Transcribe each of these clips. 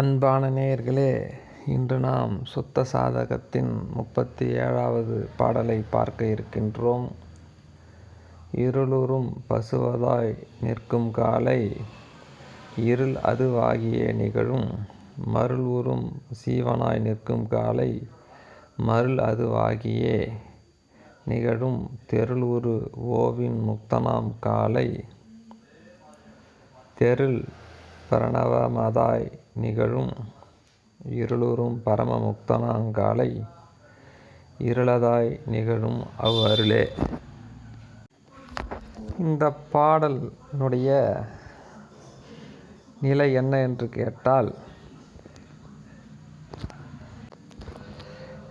அன்பான நேயர்களே இன்று நாம் சுத்த சாதகத்தின் முப்பத்தி ஏழாவது பாடலை பார்க்க இருக்கின்றோம். இருளுறும் பசுவதாய் நிற்கும் காலை இருள் அதுவாகியே நிகழும் மருள் உறும் சீவனாய் நிற்கும் காலை மருள் அதுவாகியே நிகழும் தெருள் உரு ஓவின் முக்தனாம் காலை தெருள் பிரணவமதாய் நிகழும் இருளுறும் பரம முக்தனாங்காலை இருளதாய் நிகழும் அவ் அருளே. இந்த பாடலினுடைய நிலை என்ன என்று கேட்டால்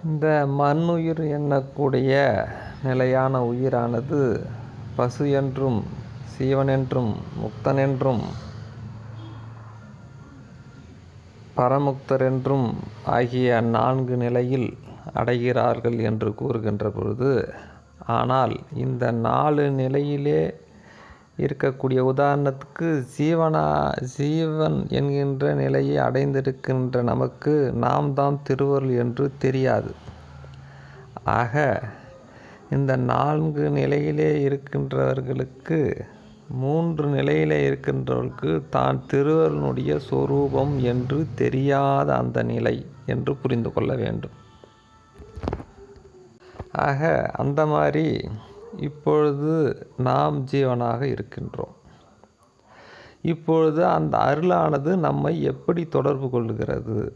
இந்த மண்ணுயிர் எண்ணக்கூடிய நிலையான உயிரானது பசு என்றும் சீவன் என்றும் முக்தன் என்றும் பரமுக்தர் என்றும் ஆகிய நான்கு நிலையில் அடைகிறார்கள் என்று கூறுகின்ற பொழுது ஆனால் இந்த நாலு நிலையிலே இருக்கக்கூடிய உதாரணத்துக்கு ஜீவனா ஜீவன் என்கின்ற நிலையை அடைந்திருக்கின்ற நமக்கு நாம் தான் திருவருள் என்று தெரியாது. ஆக இந்த நான்கு நிலையிலே இருக்கின்றவர்களுக்கு மூன்று நிலையில் இருக்கின்றவர்களுக்கு தான் திருவருளுடைய சொரூபம் என்று தெரியாத அந்த நிலை என்று புரிந்து கொள்ள வேண்டும். ஆக அந்த மாதிரி இப்பொழுது நாம் ஜீவனாக இருக்கின்றோம். இப்பொழுது அந்த அருளானது நம்மை எப்படி தொடர்பு கொள்கிறது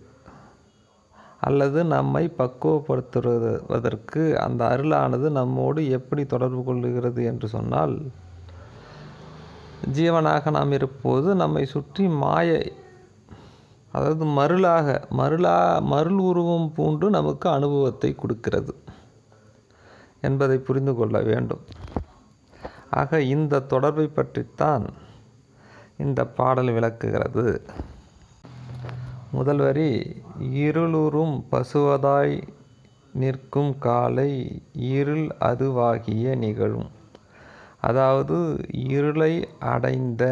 அல்லது நம்மை பக்குவப்படுத்துவதற்கு அந்த அருளானது நம்மோடு எப்படி தொடர்பு கொள்ளுகிறது என்று சொன்னால் ஜீவனாக நாம் இருப்போது நம்மை சுற்றி மாயை அதாவது மருளாக மருளா மருள் உருவம் பூண்டு நமக்கு அனுபவத்தை கொடுக்கிறது என்பதை புரிந்து கொள்ள வேண்டும். ஆக இந்த தொடர்பை பற்றித்தான் இந்த பாடல் விளக்குகிறது. முதல் வரி இருளுறும் பசுவதாய் நிற்கும் காலை இருள் அதுவாகிய நிகழும். அதாவது இருளை அடைந்த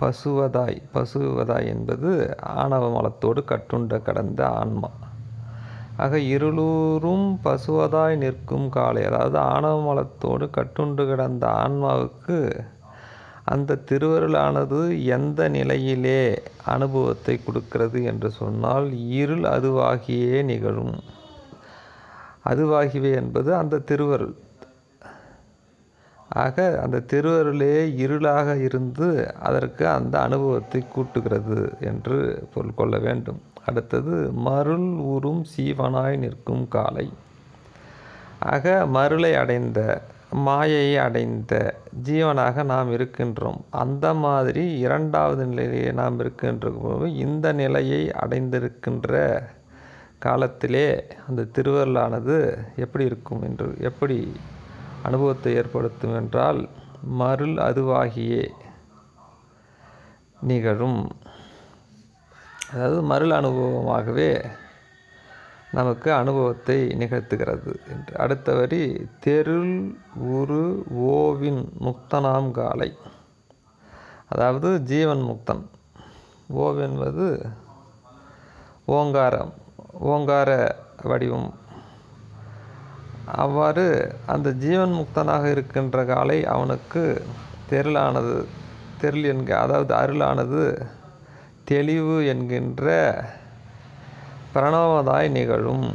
பசுவதாய் பசுவதாய் என்பது ஆணவ மலத்தோடு கட்டுண்ட கடந்த ஆன்மா. ஆக இருளூரும் பசுவதாய் நிற்கும் காலை அதாவது ஆணவ மலத்தோடு கட்டுண்டு கிடந்த ஆன்மாவுக்கு அந்த திருவருளானது எந்த நிலையிலே அனுபவத்தை கொடுக்கிறது என்று சொன்னால் இருள் அதுவாகியே நிகழும். அதுவாகியவை என்பது அந்த திருவருள். ஆக அந்த திருவருளே இருளாக இருந்து அதற்கு அந்த அனுபவத்தை கூட்டுகிறது என்று பொருள் கொள்ள வேண்டும். அடுத்தது மருள் உறும் சீவனாய் நிற்கும் காலை. ஆக மருளை அடைந்த மாயையை அடைந்த ஜீவனாக நாம் இருக்கின்றோம். அந்த மாதிரி இரண்டாவது நிலையிலே நாம் இருக்கின்ற இந்த நிலையை அடைந்திருக்கின்ற காலத்திலே அந்த திருவருளானது எப்படி இருக்கும் என்று எப்படி அனுபவத்தை ஏற்படுத்தும் என்றால் மருள் அதுவாகியே நிகழும். அதாவது மருள் அனுபவமாகவே நமக்கு அனுபவத்தை நிகழ்த்துகிறது என்று. அடுத்த வரி தெருள் உரு ஓவின் முக்தனாம் காலை. அதாவது ஜீவன் முக்தன். ஓவ் என்பது ஓங்காரம் ஓங்கார வடிவம். அவ்வாறு அந்த ஜீவன் முக்தனாக இருக்கின்ற காலை அவனுக்கு தெருளானது தெருள் என்க அதாவது அருளானது தெளிவு என்கின்ற பிரணவதாய் நிகழும்.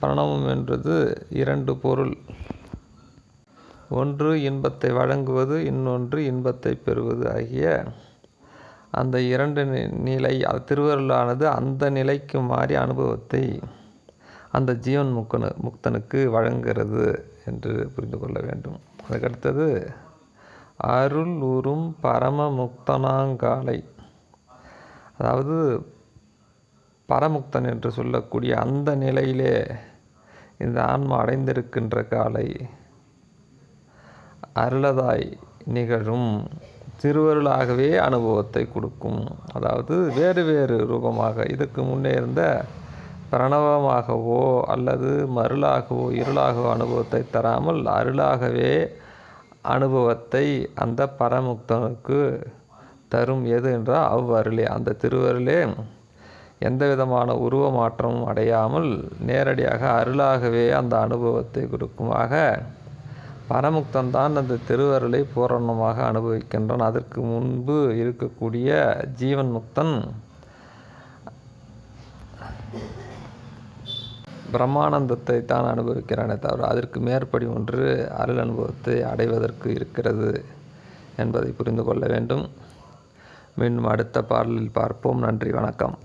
பிரணவம் என்பது இரண்டு பொருள். ஒன்று இன்பத்தை வழங்குவது இன்னொன்று இன்பத்தை பெறுவது ஆகிய அந்த இரண்டு நிலை திருவருளானது அந்த நிலைக்கு மாறி அனுபவத்தை அந்த ஜீவன் முக்கனு முக்தனுக்கு வழங்குகிறது என்று புரிந்து கொள்ள வேண்டும். அதுக்கடுத்தது அருள் உறும் பரம முக்தனாங்காலை. அதாவது பரமுக்தன் என்று சொல்லக்கூடிய அந்த நிலையிலே இந்த ஆன்மா அடைந்திருக்கின்ற காலை அருளதாய் நிகழும் திருவருளாகவே அனுபவத்தை கொடுக்கும். அதாவது வேறு வேறு ரூபமாக இதுக்கு முன்னே இருந்த பிரணவமாகவோ அல்லது மருளாகவோ இருளாகவோ அனுபவத்தை தராமல் அருளாகவே அனுபவத்தை அந்த பரமுக்தனுக்கு தரும் எது என்றால் அவ்வருளே. அந்த திருவருளே எந்தவிதமான உருவ மாற்றமும் அடையாமல் நேரடியாக அருளாகவே அந்த அனுபவத்தை கொடுக்குமாக பரமுக்தன் தான் அந்த திருவருளை பூரணமாக அனுபவிக்கின்றான். அதற்கு முன்பு இருக்கக்கூடிய ஜீவன் முக்தன் பிரம்மானந்தத்தை தான் அனுபவிக்கிறானே தவிர அதற்கு மேற்படி ஒன்று அருள் அனுபவத்தை அடைவதற்கு இருக்கிறது என்பதை புரிந்து கொள்ள வேண்டும். மீண்டும் அடுத்த பாடலில் பார்ப்போம். நன்றி வணக்கம்.